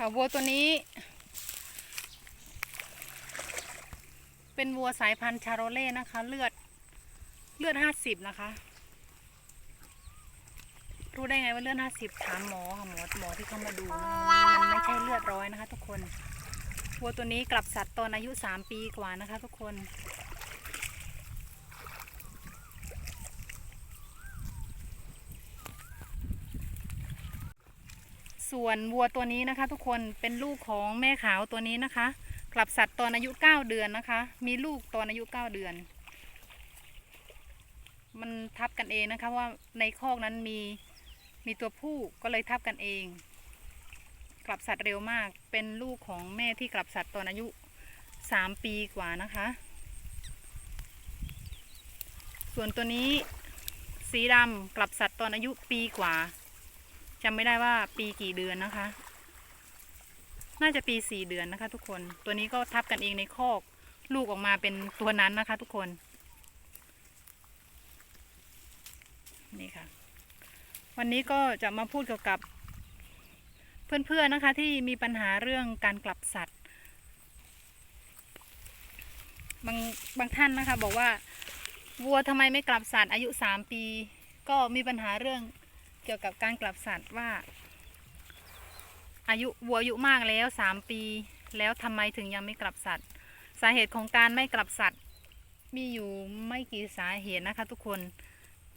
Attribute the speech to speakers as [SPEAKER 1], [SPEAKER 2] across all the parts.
[SPEAKER 1] ค่ะวัวตัวนี้ เป็นวัวสายพันธุ์ชาโรเล่นะคะ เลือดเลือดห้าสิบนะคะ รู้ได้ไงว่าเลือดห้าสิบถามหมอค่ะหมอหมอที่เข้ามาดูนะคะมันไม่ใช่เลือดร้อยนะคะ ทุกคนวัวตัวนี้กลับสัตว์ตอนอายุสามปีกว่านะคะ ทุกคน ส่วนวัวตัวนี้นะคะ ทุกคนเป็นลูกของแม่ขาวตัวนี้นะคะ กลับสัตว์ตอนอายุ 9 เดือนนะคะ มีลูกตอนอายุ 9 เดือน มันทับกันเองนะคะว่าในคอกนั้นมีมีตัวผู้ก็เลยทับกันเอง กลับสัตว์เร็วมาก เป็นลูกของแม่ที่กลับสัตว์ตอนอายุ 3 ปีกว่านะคะ ส่วนตัวนี้สีดำกลับสัตว์ตอนอายุปีกว่า จำไม่ได้ว่าปีกี่เดือนนะคะ น่าจะปีสี่เดือนนะคะ ทุกคน ตัวนี้ก็ทับกันเองในคอก ลูกออกมาเป็นตัวนั้นนะคะ ทุกคน นี่ค่ะ วันนี้ก็จะมาพูดเกี่ยวกับเพื่อนๆนะคะที่มีปัญหาเรื่องการกลับสัตว์ บางบางท่านนะคะ บอกว่า วัวทำไมไม่กลับสัตว์อายุสามปี ก็มีปัญหาเรื่อง กี่ยวกับการกลับสัตว์ว่า อายุวัวอายุมากแล้วสามปี แล้วทำไมถึงยังไม่กลับสัตว์ สาเหตุของการไม่กลับสัตว์ มีอยู่ไม่กี่สาเหตุนะคะ ทุกคน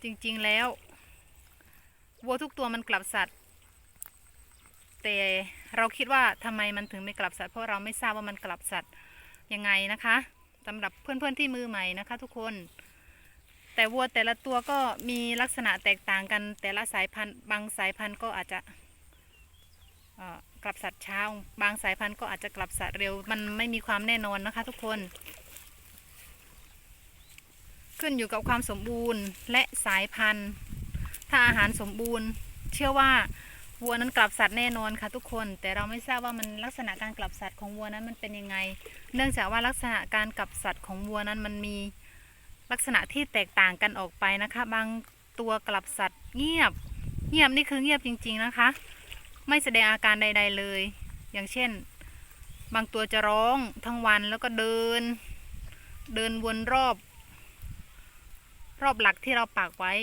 [SPEAKER 1] จริงๆแล้ววัวทุกตัวมันกลับสัตว์ แต่เราคิดว่าทำไมมันถึงไม่กลับสัตว์เพราะเราไม่ทราบว่ามันกลับสัตว์ยังไงนะคะสำหรับเพื่อนๆที่มือใหม่นะคะ ทุกคน แต่วัวแต่ละตัวก็มีลักษณะแตกต่างกัน แต่ละสายพันธุ์บางสายพันธุ์ก็อาจจะกลับสัตว์ช้าบางสายพันธุ์ก็อาจจะกลับสัตว์เร็ว มันไม่มีความแน่นอนนะคะ ทุกคน ขึ้นอยู่กับความสมบูรณ์และสายพันธุ์ ถ้าอาหารสมบูรณ์ เชื่อว่าวัวนั้นกลับสัตว์แน่นอนค่ะทุกคน แต่เราไม่ทราบว่ามันลักษณะการกลับสัตว์ของวัวนั้นมันเป็นยังไง เนื่องจากว่าลักษณะการกลับสัตว์ของวัวนั้นมันมี ลักษณะที่แตกต่างกันออกไปนะคะ บางตัวกลับสัตว์เงียบ เงียบนี่คือเงียบจริง ๆนะคะ ไม่แสดงอาการใด ๆเลย อย่างเช่น บางตัวจะร้องทั้งวันแล้วก็เดิน เดินวนรอบ รอบหลักที่เราปักไว้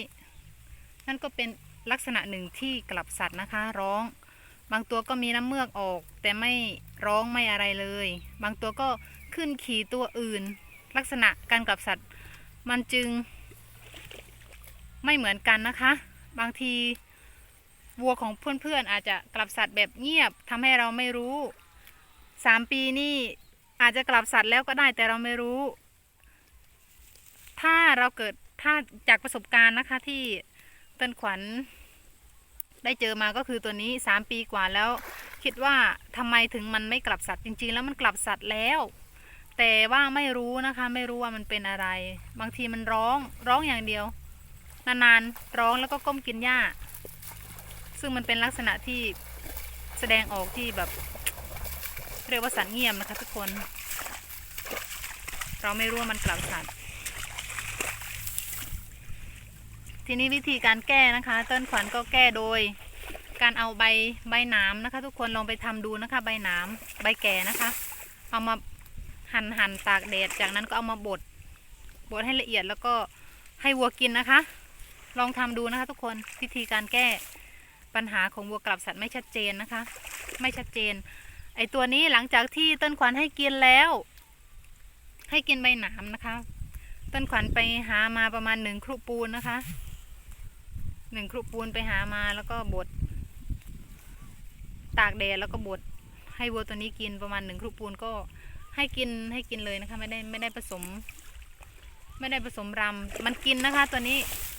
[SPEAKER 1] นั่นก็เป็นลักษณะหนึ่งที่กลับสัตว์นะคะ ร้อง บางตัวก็มีน้ำเมือกออก แต่ไม่ร้องไม่อะไรเลย บางตัวก็ขึ้นขี่ตัวอื่น ลักษณะการกลับสัตว์ มันจึงไม่เหมือนกันนะคะ บางทีวัวของเพื่อนๆอาจจะกลับสัตว์แบบเงียบทำให้เราไม่รู้สามปีนี่อาจจะกลับสัตว์แล้วก็ได้แต่เราไม่รู้ ถ้าเราเกิดถ้าจากประสบการณ์นะคะที่เต้นขวัญ ได้เจอมาก็คือตัวนี้สามปีกว่าแล้ว คิดว่าทำไมถึงมันไม่กลับสัตว์จริง ๆ แล้วมันกลับสัตว์แล้ว แต่ว่าไม่รู้นะคะ ไม่รู้ว่ามันเป็นอะไร บางทีมันร้องร้องอย่างเดียว นานๆร้องแล้วก็ก้มกินหญ้า ซึ่งมันเป็นลักษณะที่แสดงออกที่แบบเรียกว่าสัตว์เงียบนะคะทุกคน เราไม่รู้ว่ามันกลับสัตว์ทีนี้วิธีการแก้นะคะ เต้นขวัญก็แก้โดย การเอาใบใบหนามนะคะ ทุกคนลองไปทำดูนะคะ ใบหนามใบแก่นะคะ เอามา หั่นหั่นตากแดดจากนั้นก็เอามาบดบดให้ละเอียดแล้วก็ให้วัวกินนะคะ ลองทำดูนะคะ ทุกคนวิธีการแก้ปัญหาของวัวกลับสัตว์ไม่ชัดเจนนะคะ ไม่ชัดเจน ไอตัวนี้หลังจากที่ต้นขวัญให้กินแล้ว ให้กินใบหนามนะคะ ต้นขวัญไปหามาประมาณหนึ่งครุปูนนะคะหนึ่งครุปูนไปหามาแล้วก็บดตากแดดแล้วก็บดให้วัวตัวนี้กินประมาณหนึ่งครุปูนก็ ให้กินให้กินเลยนะคะ ไม่ได้ไม่ได้ผสม ไม่ได้ผสมรำมันกินนะคะ ตัวนี้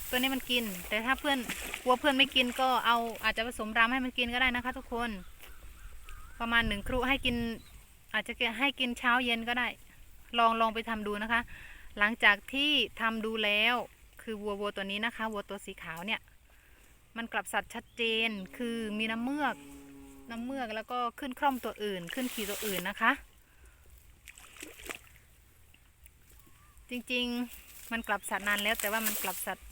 [SPEAKER 1] ตัวนี้มันกิน แต่ถ้าเพื่อนกลัวเพื่อนไม่กินก็เอาอาจจะผสมรำให้มันกินก็ได้นะคะ ทุกคน ประมาณหนึ่งครุให้กิน อาจจะให้กินเช้าเย็นก็ได้ ลองลองไปทำดูนะคะ หลังจากที่ทำดูแล้วคือวัววัวตัวนี้นะคะวัวตัวสีขาวเนี่ย มันกลับสัตว์ชัดเจนคือมีน้ำเมือกน้ำเมือกแล้วก็ขึ้นคร่อมตัวอื่น ขึ้นขี่ตัวอื่นนะคะ จริงๆมันกลับสัตว์นานแล้ว แต่ว่ามันกลับสัตว์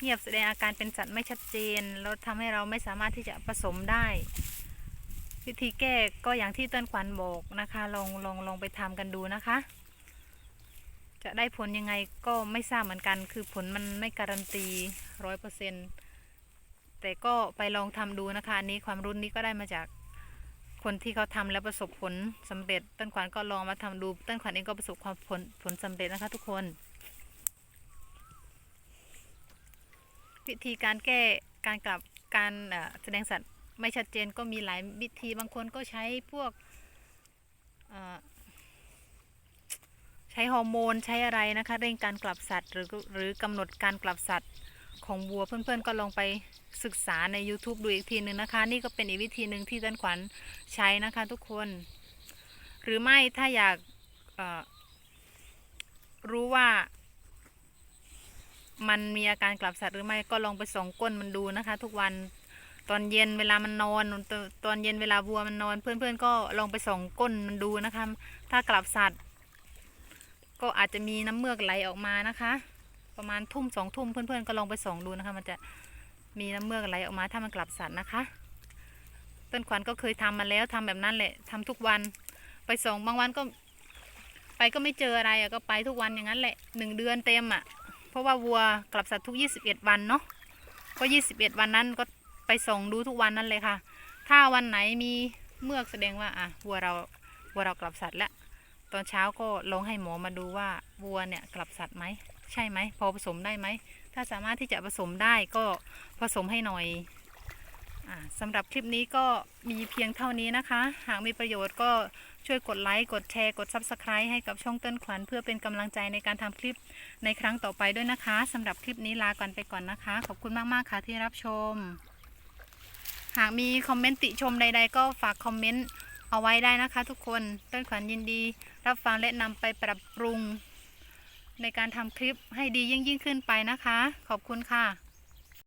[SPEAKER 1] เงียบแสดงอาการเป็นสัตว์ไม่ชัดเจนแล้วทำให้เราไม่สามารถที่จะผสมได้ วิธีแก้ก็อย่างที่ต้นขวัญบอกนะคะ ลองลองลองไปทำกันดูนะคะ จะได้ผลยังไงก็ไม่ทราบเหมือนกัน คือผลมันไม่การันตีร้อยเปอร์เซ็นแต่ก็ไปลองทำดูนะคะอันนี้ความรู้นี้ก็ได้มาจาก คนที่เขาทำแล้วประสบผลสำเร็จต้นขวัญก็ลองมาทำดูต้นขวัญเองก็ประสบความผลผลสำเร็จนะคะ ทุกคน วิธีการแก้การกลับการแสดงสัตว์ไม่ชัดเจนก็มีหลายวิธีบางคนก็ใช้พวกใช้ฮอร์โมนใช้อะไรนะคะ เร่งการกลับสัตว์หรือหรือกำหนดการกลับสัตว์ ของวัวเพื่อนๆก็ลองไปศึกษาใน YouTube ดูอีกทีหนึ่งนะคะ นี่ก็เป็นอีกวิธีหนึ่งที่ต้นขวัญใช้นะคะทุกคน หรือไม่ถ้าอยากรู้ว่า มันมีอาการกลับสัตว์หรือไม่ก็ลองไปส่องก้นมันดูนะคะ ทุกวันตอนเย็นเวลามันนอนตตอนเย็นเวลาวัวมันนอน เพื่อนๆก็ลองไปส่องก้นมันดูนะคะ ถ้ากลับสัตว์ ก็อาจจะมีน้ำเมือกไหลออกมานะคะ ประมาณทุ่มสองทุ่มเพื่อนๆก็ลองไปส่องดูนะคะ มันจะมีน้ำเมือกไหลออกมาถ้ามันกลับสัตว์นะคะ ต้นขวัญก็เคยทำมาแล้วทำแบบนั้นแหละทำทุกวันไปส่องบางวันก็ ไปก็ไม่เจออะไรอะก็ไปทุกวันอย่างนั้นแหละหนึ่งเดือนเต็มอะเพราะว่าวัวกลับสัตว์ทุก21วันเนาะก็21วันนั้นก็ไปส่องดูทุกวันนั่นเลยค่ะ ถ้าวันไหนมีเมือกแสดงว่าอะวัวเราวัวเรากลับสัตว์แล้วตอนเช้าก็ลองให้หมอมาดูว่าวัวเนี่ยกลับสัตว์ไหม ใช่ไหมพอผสมได้ไหม ถ้าสามารถที่จะผสมได้ก็ผสมให้หน่อยอสำหรับคลิปนี้ก็มีเพียงเท่านี้นะคะ หากมีประโยชน์ก็ช่วยกดไลค์ กดแชร์ กด Subscribe ให้กับช่องเต้นขวัญเพื่อเป็นกำลังใจในการทำคลิปในครั้งต่อไปด้วยนะคะสำหรับคลิปนี้ลาก่อนไปก่อนนะคะ ขอบคุณมาก ๆ ค่ะที่รับชม หากมีคอมเมนต์ติชมใด ๆ ก็ฝากคอมเมนต์เอาไว้ได้นะคะ ทุกคน ต้นขวัญยินดี รับฟังและนำไปปรับปรุง ในการทำคลิปให้ดียิ่งยิ่งขึ้นไปนะคะ ขอบคุณค่ะ